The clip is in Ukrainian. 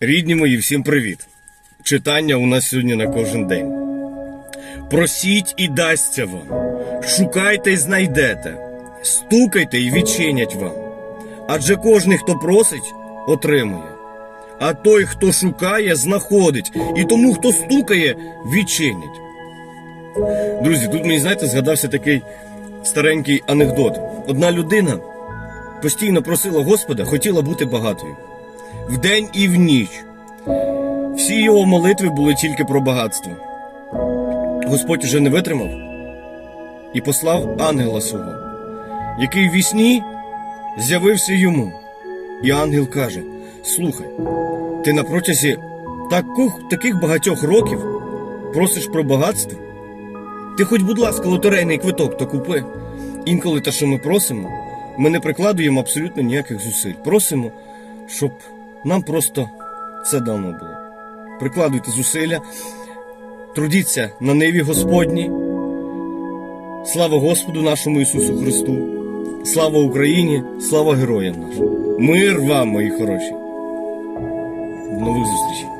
Рідні мої, всім привіт! Читання у нас сьогодні на кожен день. Просіть і дасться вам, шукайте і знайдете, стукайте і відчинять вам. Адже кожний, хто просить, отримує. А той, хто шукає, знаходить, і тому, хто стукає, відчинять. Друзі, тут мені, знаєте, згадався такий старенький анекдот. Одна людина постійно просила Господа, хотіла бути багатою. Вдень і в ніч. Всі його молитви були тільки про багатство. Господь уже не витримав і послав ангела свого, який в вісні з'явився йому. І ангел каже: Слухай, ти на протязі таких багатьох років просиш про багатство? Ти хоч, будь ласка, лотерейний квиток то купи. Інколи те, що ми просимо, ми не прикладуємо абсолютно ніяких зусиль. Просимо, щоб нам просто це дано було. Прикладуйте зусилля, трудіться на ниві Господній. Слава Господу нашому Ісусу Христу! Слава Україні! Слава героям нашим! Мир вам, мої хороші! До нових зустрічей!